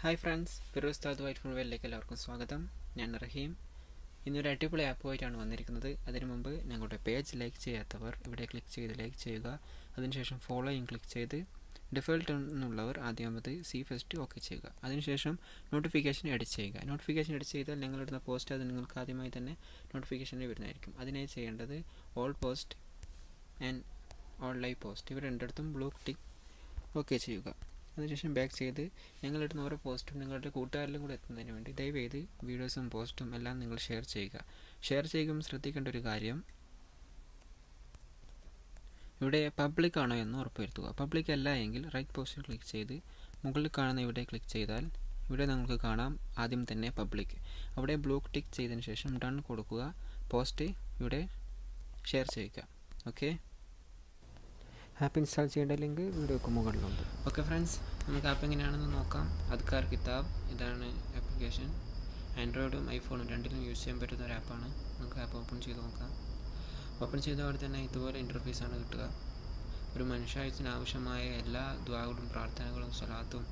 Hi friends Firoz താദ് white ഫുൾവേലിലേക്ക് എല്ലാവർക്കും സ്വാഗതം. ഞാൻ റഹീം. ഇന്നൊരു അടിപൊളി ആപ്പുമായിട്ടാണ് വന്നിരിക്കുന്നത്. അതിനു മുമ്പ് ഞങ്ങളുടെ പേജ് ലൈക്ക് ചെയ്യാത്തവർ ഇവിടെ ക്ലിക്ക് ചെയ്ത് ലൈക്ക് ചെയ്യുക. അതിനുശേഷം ഫോളോയും ക്ലിക്ക് ചെയ്ത് ഡിഫോൾട്ട് എന്നുള്ളവർ ആദ്യമത് സി ഫസ്റ്റ് ഓക്കെ ചെയ്യുക. അതിനുശേഷം നോട്ടിഫിക്കേഷൻ എഡിറ്റ് ചെയ്യുക. നോട്ടിഫിക്കേഷൻ എഡിറ്റ് ചെയ്താൽ ഞങ്ങളിടുന്ന പോസ്റ്റ് അത് നിങ്ങൾക്ക് ആദ്യമായി തന്നെ നോട്ടിഫിക്കേഷനിൽ വരുന്നതായിരിക്കും. അതിനായി ചെയ്യേണ്ടത് all post and all live post ഇവ രണ്ടിടത്തും ബ്ലൂ ടിക്ക് ഓക്കെ ചെയ്യുക. അതിനുശേഷം ബാക്ക് ചെയ്ത് ഞങ്ങളിടുന്ന ഓരോ പോസ്റ്റും നിങ്ങളുടെ കൂട്ടുകാരിലും കൂടെ എത്തുന്നതിന് വേണ്ടി ദയവേത് വീഡിയോസും പോസ്റ്റും എല്ലാം നിങ്ങൾ ഷെയർ ചെയ്യുക. ഷെയർ ചെയ്യുമ്പോൾ ശ്രദ്ധിക്കേണ്ട ഒരു കാര്യം ഇവിടെ പബ്ലിക് ആണോ എന്ന് ഉറപ്പുവരുത്തുക. പബ്ലിക് അല്ല എങ്കിൽ റൈറ്റ് പോസ്റ്റിൽ ക്ലിക്ക് ചെയ്ത് മുകളിൽ കാണുന്ന ഇവിടെ ക്ലിക്ക് ചെയ്താൽ ഇവിടെ നിങ്ങൾക്ക് കാണാം ആദ്യം തന്നെ പബ്ലിക് അവിടെ ബ്ലോക്ക് ടിക്ക് ചെയ്തതിന് ശേഷം ഡൺ കൊടുക്കുക. പോസ്റ്റ് ഇവിടെ ഷെയർ ചെയ്യുക. ഓക്കെ ആപ്പ് ഇൻസ്റ്റാൾ ചെയ്യേണ്ട ലിങ്ക് വീഡിയോക്ക് മുകളിലുണ്ട്. ഓക്കെ ഫ്രണ്ട്സ് നമുക്ക് ആപ്പ് എങ്ങനെയാണെന്ന് നോക്കാം. അദ്കാർ കിതാബ് ഇതാണ് ആപ്ലിക്കേഷൻ ആൻഡ്രോയിഡും ഐഫോണും രണ്ടിലും യൂസ് ചെയ്യാൻ പറ്റുന്ന ഒരു ആപ്പാണ് നമുക്ക് ആപ്പ് ഓപ്പൺ ചെയ്ത് നോക്കാം. ഓപ്പൺ ചെയ്ത അവിടെ തന്നെ ഇതുപോലെ ഇന്റർഫേസ് ആണ് കിട്ടുക. ഒരു മനുഷ്യായുസിന് ആവശ്യമായ എല്ലാ ദ്വാകളും പ്രാർത്ഥനകളും സ്വലാത്തും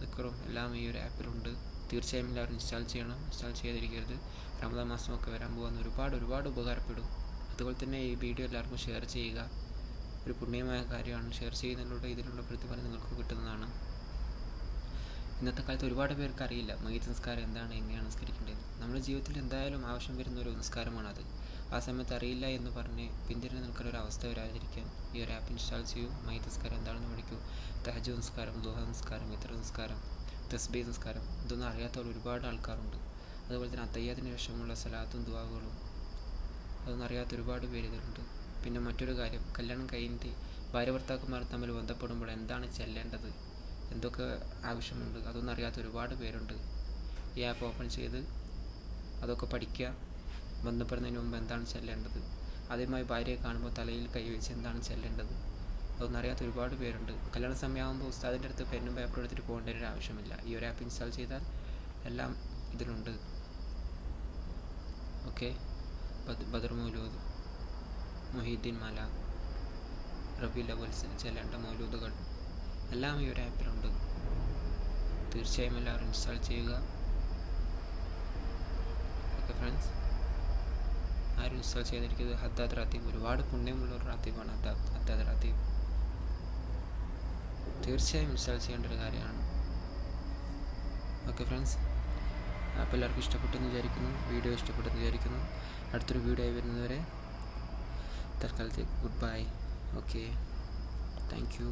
ദിക്കറും എല്ലാം ഈ ഒരു ആപ്പിലുണ്ട് തീർച്ചയായും എല്ലാവരും ഇൻസ്റ്റാൾ ചെയ്യണം. ഇൻസ്റ്റാൾ ചെയ്തിരിക്കരുത് റമദാൻ മാസമൊക്കെ വരാൻ പോകുന്ന ഒരുപാട് ഒരുപാട് ഉപകാരപ്പെടും. അതുപോലെ തന്നെ ഈ വീഡിയോ എല്ലാവർക്കും ഷെയർ ചെയ്യുക. ഒരു പുണ്യമായ കാര്യമാണ് ഷെയർ ചെയ്യുന്നതിലൂടെ ഇതിലുള്ള പ്രതിഫലം നിങ്ങൾക്ക് കിട്ടുന്നതാണ്. ഇന്നത്തെ കാലത്ത് ഒരുപാട് പേർക്ക് അറിയില്ല മയ്യത്ത് നിസ്കാരം എന്താണ് എങ്ങനെയാണ് നിസ്കരിക്കേണ്ടത്. നമ്മുടെ ജീവിതത്തിൽ എന്തായാലും ആവശ്യം വരുന്ന ഒരു നിസ്കാരമാണത് ആ സമയത്ത് അറിയില്ല എന്ന് പറഞ്ഞ് പിന്തിരിഞ്ഞ് നിൽക്കുന്ന ഒരു അവസ്ഥ വരാതിരിക്കാൻ ഈ ഒരു ആപ്പ് ഇൻസ്റ്റാൾ ചെയ്യൂ. മയ്യത്ത് നിസ്കാരം എന്താണെന്ന് പഠിക്കൂ. തഹജു നിസ്കാരം ദുഹ നിസ്കാരം ഇത്ര നിസ്കാരം തസ്ബി നിസ്കാരം ഇതൊന്നും അറിയാത്തവർ ഒരുപാട് ആൾക്കാരുണ്ട്. അതുപോലെ തന്നെ അത്തയ്യാത്തിന് ശേഷമുള്ള സലാത്തും ദുവാകളും അതൊന്നും അറിയാത്ത ഒരുപാട് പേര് ഇതിലുണ്ട്. പിന്നെ മറ്റൊരു കാര്യം കല്യാണം കഴിഞ്ഞിട്ട് ഭാര്യ ഭർത്താക്കന്മാർ തമ്മിൽ ബന്ധപ്പെടുമ്പോൾ എന്താണ് ചെല്ലേണ്ടത്? എന്തൊക്കെ ആവശ്യമുണ്ട്? അതൊന്നും അറിയാത്ത ഒരുപാട് പേരുണ്ട്. ഈ ആപ്പ് ഓപ്പൺ ചെയ്ത് അതൊക്കെ പഠിക്കുക. ബന്ധപ്പെടുന്നതിന് മുമ്പ് എന്താണ് ചെല്ലേണ്ടത്? ആദ്യമായി ഭാര്യയെ കാണുമ്പോൾ തലയിൽ കൈവച്ച് എന്താണ് ചെല്ലേണ്ടത്? അതൊന്നും അറിയാത്ത ഒരുപാട് പേരുണ്ട്. കല്യാണ സമയമാകുമ്പോൾ ഉസ്താദിന്റെ അടുത്ത് പെന്നും പേപ്പറും എടുത്തിട്ട് പോകേണ്ട ഒരു ആവശ്യമില്ല. ഈ ഒരു ആപ്പ് ഇൻസ്റ്റാൾ ചെയ്താൽ എല്ലാം ഇതിലുണ്ട്. ഓക്കെ ബദർ മൗലൂദ്. മൊഹീദ്ദീൻ മല റബി ലവൽ ചെല്ലേണ്ട മൗലൂദുകൾ. എല്ലാം ഈ ഒരു ആപ്പിലുണ്ട് തീർച്ചയായും എല്ലാവരും ഇൻസ്റ്റാൾ ചെയ്യുക. ഓക്കെ ഫ്രണ്ട്സ് ആരും ഇൻസ്റ്റാൾ ചെയ്തിരിക്കുന്നത് ഹദ്ദാദ് റാത്തീബ് ഒരുപാട് പുണ്യമുള്ള ഒരു റാത്തീബാണ് ഹദ്ദാദ് റാത്തീബ്. തീർച്ചയായും ഇൻസ്റ്റാൾ ചെയ്യേണ്ട ഒരു കാര്യമാണ്. ഓക്കെ ഫ്രണ്ട്സ് ആപ്പ് എല്ലാവർക്കും ഇഷ്ടപ്പെട്ടെന്ന് വിചാരിക്കുന്നു. വീഡിയോ ഇഷ്ടപ്പെട്ടെന്ന് വിചാരിക്കുന്നു. അടുത്തൊരു വീഡിയോ ആയി വരുന്നതുവരെ தற்காலத்துக்கு good bye okay thank you